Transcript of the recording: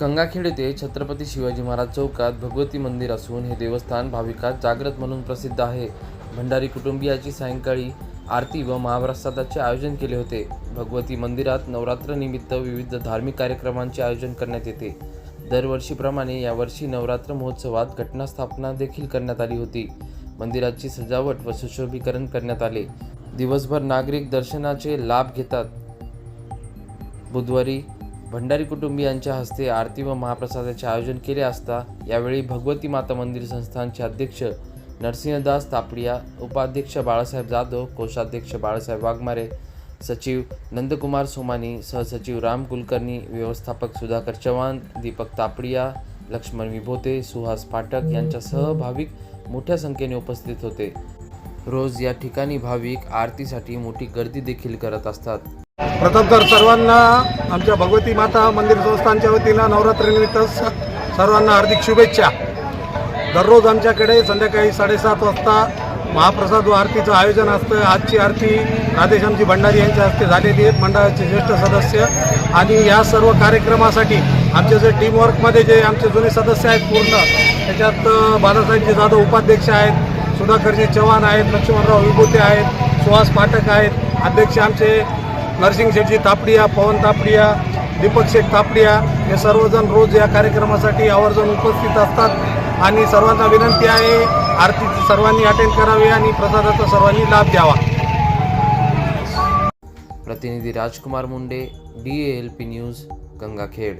गंगाखेड येथे छत्रपती शिवाजी महाराज चौकात भगवती मंदिर असून हे देवस्थान भाविकात जागृत म्हणून प्रसिद्ध आहे. भंडारी कुटुंबियाची सायंकाळी आरती व महाप्रसादाचे आयोजन केले होते. भगवती मंदिरात नवरात्रनिमित्त विविध धार्मिक कार्यक्रमांचे आयोजन करण्यात येते. दरवर्षीप्रमाणे यावर्षी नवरात्र महोत्सवात घटनास्थापना देखील करण्यात आली होती. मंदिराची सजावट व सुशोभीकरण करण्यात आले. दिवसभर नागरिक दर्शनाचे लाभ घेतात. बुधवारी भंडारी कुटुंबियांच्या हस्ते आरती व महाप्रसादाचे आयोजन केले असता यावेळी भगवती माता मंदिर संस्थानचे अध्यक्ष नरसिंहदास तापडिया उपाध्यक्ष बाळासाहेब जाधव कोषाध्यक्ष बाळासाहेब वाघमारे सचिव नंदकुमार सोमानी सहसचिव राम कुलकर्णी व्यवस्थापक सुधाकर चव्हाण दीपक तापडिया लक्ष्मण विभोते सुहास पाठक यांच्यासह भाविक मोठ्या संख्येने उपस्थित होते. रोज या ठिकाणी भाविक आरतीसाठी मोठी गर्दी देखील करत असतात. प्रथम तर सर्वांना आमच्या भगवती माता मंदिर संस्थानच्या वतीनं नवरात्रीनिमित्त सर्वांना हार्दिक शुभेच्छा. दररोज आमच्याकडे संध्याकाळी साडेसात वाजता महाप्रसाद व आरतीचं आयोजन असतं. आजची आरती राधेश्यामजी भंडारी यांच्या हस्ते झालेली आहे. मंडळाचे ज्येष्ठ सदस्य आणि या सर्व कार्यक्रमासाठी आमचे जे टीमवर्कमध्ये जे आमचे जुने सदस्य आहेत पूर्ण त्याच्यात अ, बालासाहेबजी जाधव उपाध्यक्ष आहेत. सुधाकरजी चव्हाण आहेत लक्ष्मणराव विभूते आहेत सुहास पाठक आहेत अध्यक्ष आमचे नरसिंग शेठजी तापडिया पवन तापडिया दीपक शेठ तापडिया हे सर्वजण रोज या कार्यक्रमासाठी आवर्जून उपस्थित असतात. आणि सर्वांना विनंती आहे आरतीची सर्वांनी अटेंड करावी आणि प्रसादाचा सर्वांनी लाभ घ्यावा. प्रतिनिधी Rajkumar Munde D L P news Gangakhed.